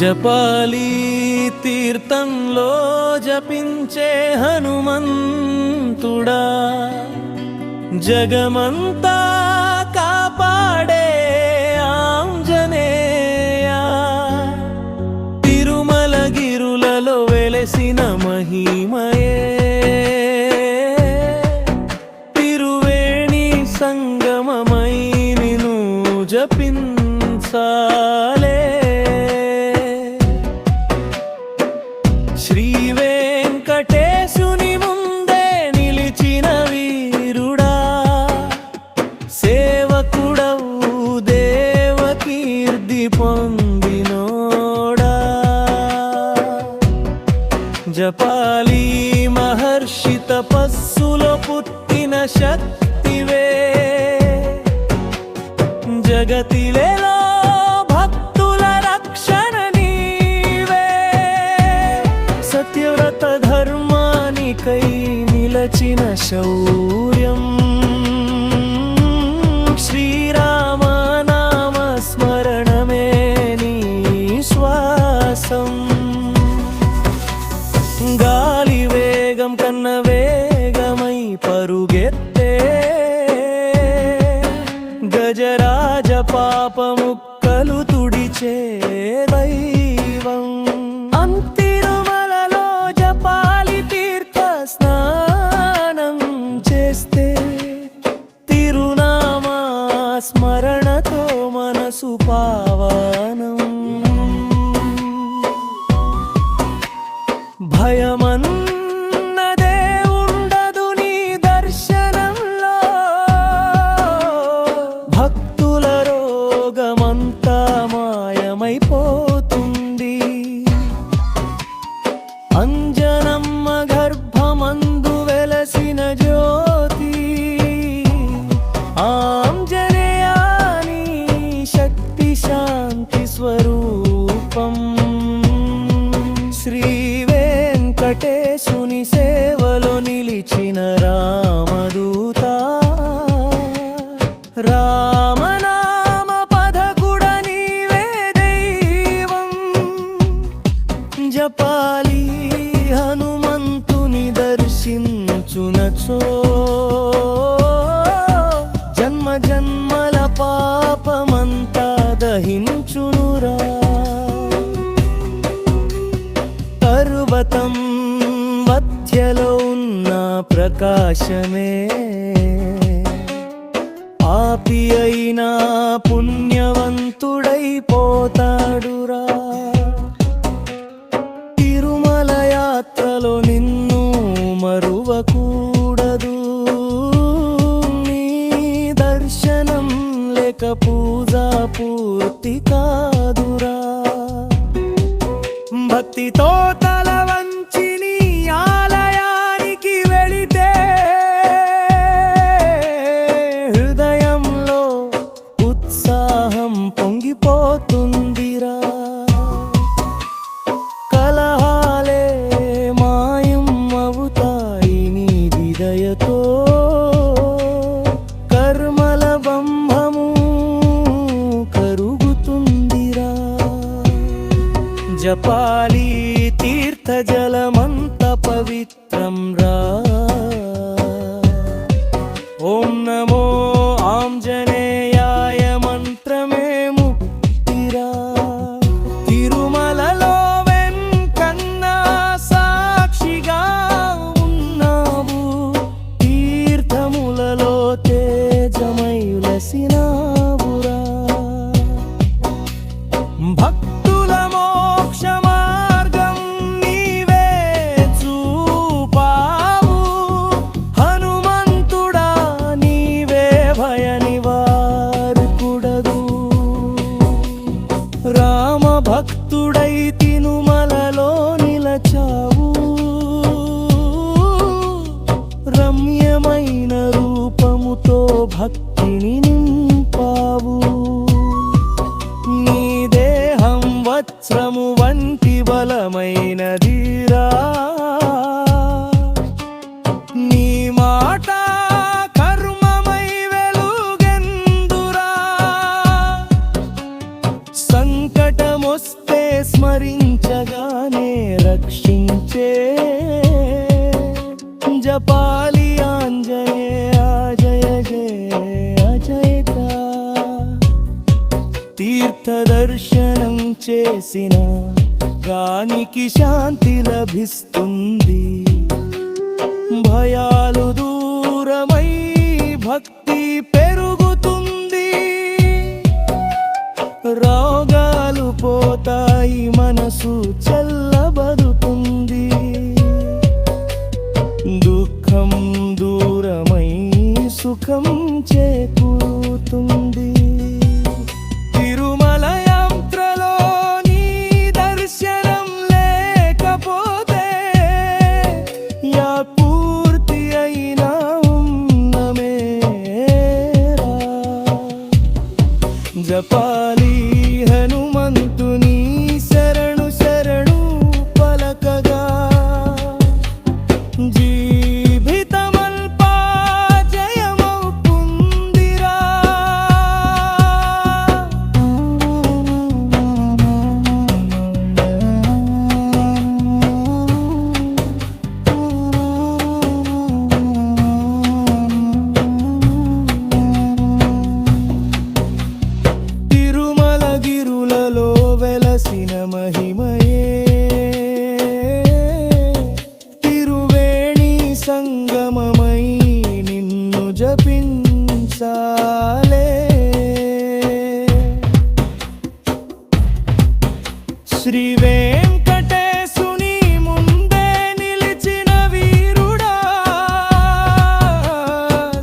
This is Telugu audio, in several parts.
జపాలి తీర్థంలో జపించే హనుమంతుడా. జగమంతా పుట్టిన శక్తివే. జగతిలేలో భక్తుల రక్షణ నీవే. సత్యవ్రత ధర్మానికై నిలచిన శౌర్యం. గజరాజ పాపముక్కలు తుడిచే దైవం. అంతిరుమలలో జపాలి తీర్థ స్నానం చేస్తే తిరునామా స్మరణతో మనసు పా రామనామ పదకుడ నీవే దైవం. జపాలి హనుమంతుని దర్శించునచో. జన్మ జన్మల పాపమంతా దహించునురా. పర్వతం మధ్యలో ఉన్న ప్రకాశమే. పాపి అయినా పుణ్యవంతుడైపోతాడురా. తిరుమల యాత్రలో నిన్ను మరువకూడదు. నీ దర్శనం లేక పూజ పూర్తి కాదురా. భక్తితో beat. బలమైనదిరా. నీ మాట కర్మమై వెలుగెందురా. సంకటమొస్తే స్మరించగానే రక్షించే. జపాలి ఆంజనేయ జయ జయ అజయత తీర్థదర్శనం చేసిన గానికి శాంతి లభిస్తుంది. భయాలు దూరమై భక్తి పెరుగుతుంది. రోగాలు పోతాయి మనసు హనుమంతుని శరణ శ్రీ వెంకటేశుని ముందే నిలిచిన వీరుడా.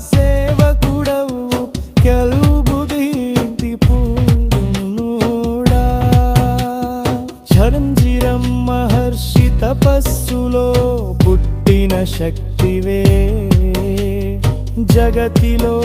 సేవకుడవు కెలుబుదీటి పూర్ణుడా చరంజిరం మహర్షి తపస్సులో పుట్టిన శక్తివే. జగతిలో